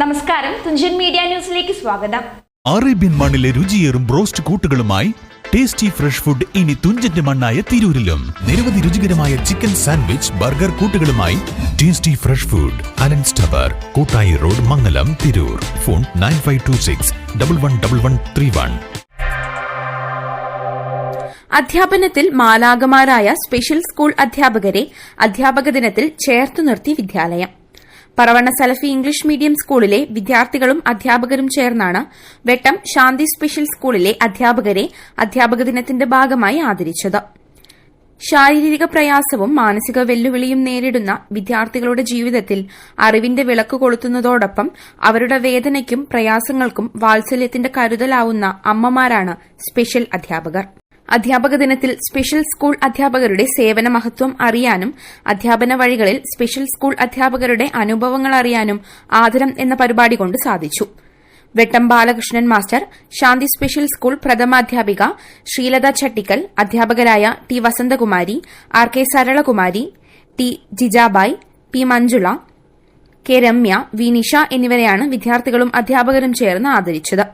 നമസ്കാരം. തുഞ്ചൻ മീഡിയ ന്യൂസിലേക്ക് സ്വാഗതം. അറേബ്യൻ മണ്ണിലെ രുചിയേറും ബ്രോസ്റ്റ് കൂട്ടുകളുമായി ടേസ്റ്റി ഫ്രഷ് ഫുഡ് ഇനി തുഞ്ചന്റെ മണ്ണായ തിരൂരിലും. നിരവധി രുചികരമായ ചിക്കൻ സാൻഡ്വിച്ച് ബർഗർ കൂട്ടുകളുമായി tasty fresh food. Allen സ്റ്റബർ Koottayi road Mangalam Tirur. Phone nine five two six double one double one three one. അധ്യാപനത്തിൽ മാലാകമാരായ സ്പെഷ്യൽ സ്കൂൾ അധ്യാപകരെ അധ്യാപക ദിനത്തിൽ ചേർത്തു നിർത്തി വിദ്യാലയം. പറവണ്ണ സലഫി ഇംഗ്ലീഷ് മീഡിയം സ്കൂളിലെ വിദ്യാർത്ഥികളും അധ്യാപകരും ചേർന്നാണ് വെട്ടം ശാന്തി സ്പെഷ്യൽ സ്കൂളിലെ അധ്യാപകരെ അധ്യാപക ദിനത്തിന്റെ ഭാഗമായി ആദരിച്ചത്. ശാരീരിക പ്രയാസവും മാനസിക വെല്ലുവിളിയും നേരിടുന്ന വിദ്യാർത്ഥികളുടെ ജീവിതത്തിൽ അറിവിന്റെ വിളക്ക് കൊളുത്തുന്നതോടൊപ്പം അവരുടെ വേദനയ്ക്കും പ്രയാസങ്ങൾക്കും വാത്സല്യത്തിന്റെ കരുതലാവുന്ന അമ്മമാരാണ് സ്പെഷ്യൽ അധ്യാപകർ. അധ്യാപക ദിനത്തിൽ സ്പെഷ്യൽ സ്കൂൾ അധ്യാപകരുടെ സേവന മഹത്വം അറിയാനും അധ്യാപന വഴികളിൽ സ്പെഷ്യൽ സ്കൂൾ അധ്യാപകരുടെ അനുഭവങ്ങൾ അറിയാനും ആദരം എന്ന പരിപാടി കൊണ്ട് സാധിച്ചു. Vettam Balakrishnan master Shanthi special school പ്രഥമാധ്യാപിക Sreelatha Chattikkal അധ്യാപകരായ T Vasanthakumari R K Saralakumari T Jijabai P Manjula K Ramya Vinisha എന്നിവരെയാണ് വിദ്യാർത്ഥികളും അധ്യാപകരും ചേർന്ന് ആദരിച്ചത്.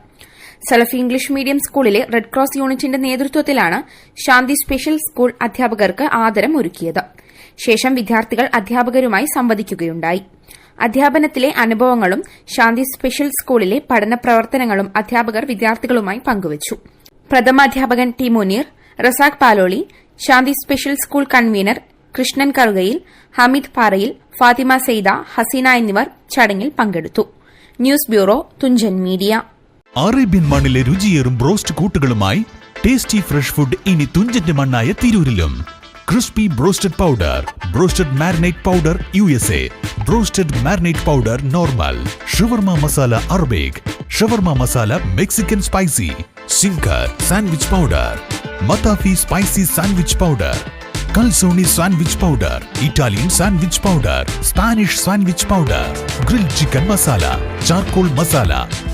സലഫി ഇംഗ്ലീഷ് മീഡിയം സ്കൂളിലെ റെഡ് ക്രോസ് യൂണിറ്റിന്റെ നേതൃത്വത്തിലാണ് ശാന്തി സ്പെഷ്യൽ സ്കൂൾ അധ്യാപകർക്ക് ആദരം ഒരുക്കിയത് ശേഷം വിദ്യാർത്ഥികൾ അധ്യാപകരുമായി സംവദിക്കുകയുണ്ടായി. അധ്യാപനത്തിലെ അനുഭവങ്ങളും ശാന്തി സ്പെഷ്യൽ സ്കൂളിലെ പഠന പ്രവർത്തനങ്ങളും അധ്യാപകർ വിദ്യാർത്ഥികളുമായി പങ്കുവച്ചു. പ്രഥമാധ്യാപകൻ T Muneer Razak Paloli Shanthi special school convener Krishnan Karukayil Hameed Parayil Fathima Saida Haseena എന്നിവർ ചടങ്ങിൽ പങ്കെടുത്തു. News bureau Thunchan media. Arabian മണ്ണിലെ രുചിയേറും ബ്രോസ്റ്റ് കൂട്ടുകളുമായി ടേസ്റ്റി ഫ്രഷ് ഫുഡ് ഇനി തുഞ്ചന്റെ മണ്ണായ തിരൂരിലും. Crispy broasted powder broasted marinate powder U S A broasted marinate powder normal shawarma masala Arabic shawarma masala Mexican spicy zinger sandwich powder മത്താഫി spicy sandwich powder calzone sandwich powder Italian sandwich powder Spanish sandwich powder grill chicken masala charcoal masala